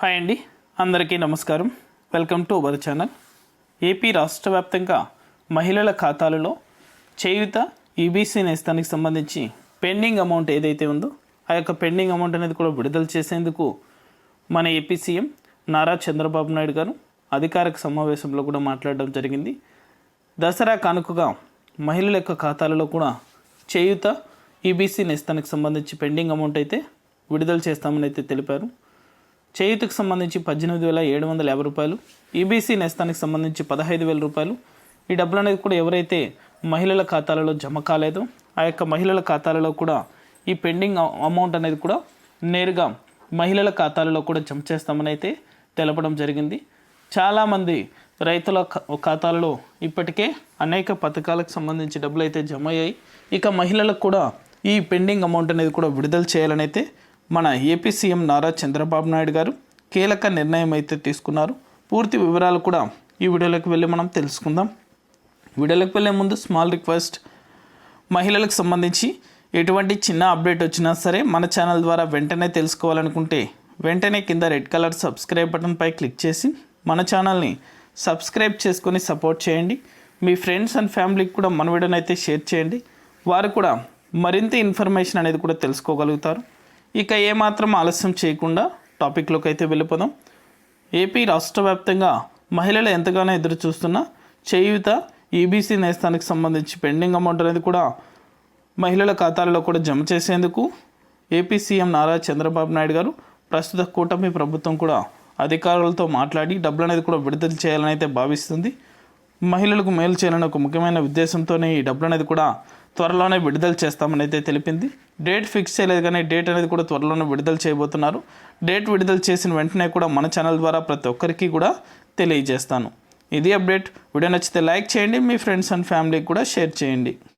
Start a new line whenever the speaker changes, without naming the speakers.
Hi అండి. అందరికీ నమస్కారం. Welcome to our channel. AP రాష్ట్ర వ్యాప్తంగా మహిళల ఖాతాలలో చేయుత ఈబీసీ నేస్తానికి సంబంధించి పెండింగ్ అమౌంట్ ఏదైతే ఉందో ఆ యొక్క పెండింగ్ అమౌంట్ అనేది కూడా విడుదల చేసేందుకు మన ఏపీ సీఎం నారా చంద్రబాబు నాయుడు గారు అధికారిక సమావేశంలో కూడా మాట్లాడడం జరిగింది. దసరా కానుకగా మహిళల యొక్క ఖాతాలలో కూడా చేయుత ఈబీసీ నేస్తానికి సంబంధించి పెండింగ్ అమౌంట్ అయితే విడుదల చేస్తామని అయితే తెలిపారు. చేయూతకు సంబంధించి పద్దెనిమిది వేల ఏడు వందల యాభై రూపాయలు ఈబీసీ నేస్తానికి సంబంధించి పదహైదు వేల రూపాయలు. ఈ డబ్బులు అనేది కూడా ఎవరైతే మహిళల ఖాతాలలో జమ కాలేదో ఆ యొక్క మహిళల ఖాతాలలో కూడా ఈ పెండింగ్ అమౌంట్ అనేది కూడా నేరుగా మహిళల ఖాతాలలో కూడా జమ చేస్తామని అయితే తెలపడం జరిగింది. చాలామంది రైతుల ఖాతాలలో ఇప్పటికే అనేక పథకాలకు సంబంధించి డబ్బులు అయితే జమ అయ్యాయి. ఇక మహిళలకు కూడా ఈ పెండింగ్ అమౌంట్ అనేది కూడా విడుదల చేయాలని అయితే మన ఏపీ సీఎం నారా చంద్రబాబు నాయుడు గారు కీలక నిర్ణయం అయితే తీసుకున్నారు. పూర్తి వివరాలు కూడా ఈ వీడియోలోకి వెళ్ళి మనం తెలుసుకుందాం. వీడియోలోకి వెళ్ళే ముందు స్మాల్ రిక్వెస్ట్. మహిళలకు సంబంధించి ఎటువంటి చిన్న అప్డేట్ వచ్చినా సరే మన ఛానల్ ద్వారా వెంటనే తెలుసుకోవాలనుకుంటే వెంటనే కింద రెడ్ కలర్ సబ్స్క్రైబ్ బటన్పై క్లిక్ చేసి మన ఛానల్ని సబ్స్క్రైబ్ చేసుకొని సపోర్ట్ చేయండి. మీ ఫ్రెండ్స్ అండ్ ఫ్యామిలీకి కూడా మన వీడియోని అయితే షేర్ చేయండి. వారు కూడా మరింత ఇన్ఫర్మేషన్ అనేది కూడా తెలుసుకోగలుగుతారు. ఇక ఏమాత్రం ఆలస్యం చేయకుండా టాపిక్లోకి అయితే వెళ్ళిపోదాం. ఏపీ రాష్ట్ర వ్యాప్తంగా మహిళలు ఎంతగానో ఎదురు చూస్తున్న చేయూత ఈబీసీ నేస్తానికి సంబంధించి పెండింగ్ అమౌంట్ అనేది కూడా మహిళల ఖాతాలలో కూడా జమ చేసేందుకు ఏపీ సీఎం నారా చంద్రబాబు నాయుడు గారు ప్రస్తుత కూటమి ప్రభుత్వం కూడా అధికారులతో మాట్లాడి డబ్బులు అనేది కూడా విడుదల చేయాలని అయితే భావిస్తుంది. మహిళలకు మేలు చేయాలని ఒక ముఖ్యమైన ఉద్దేశంతోనే ఈ డబ్బులు అనేది కూడా త్వరలోనే విడుదల చేస్తామని అయితే తెలిపింది. డేట్ ఫిక్స్ చేయలేదు కానీ డేట్ అనేది కూడా త్వరలోనే విడుదల చేయబోతున్నారు. డేట్ విడుదల చేసిన వెంటనే కూడా మన ఛానల్ ద్వారా ప్రతి ఒక్కరికి కూడా తెలియజేస్తాను. ఇది అప్డేట్. వీడియో నచ్చితే లైక్ చేయండి మీ ఫ్రెండ్స్ అండ్ ఫ్యామిలీకి కూడా షేర్ చేయండి.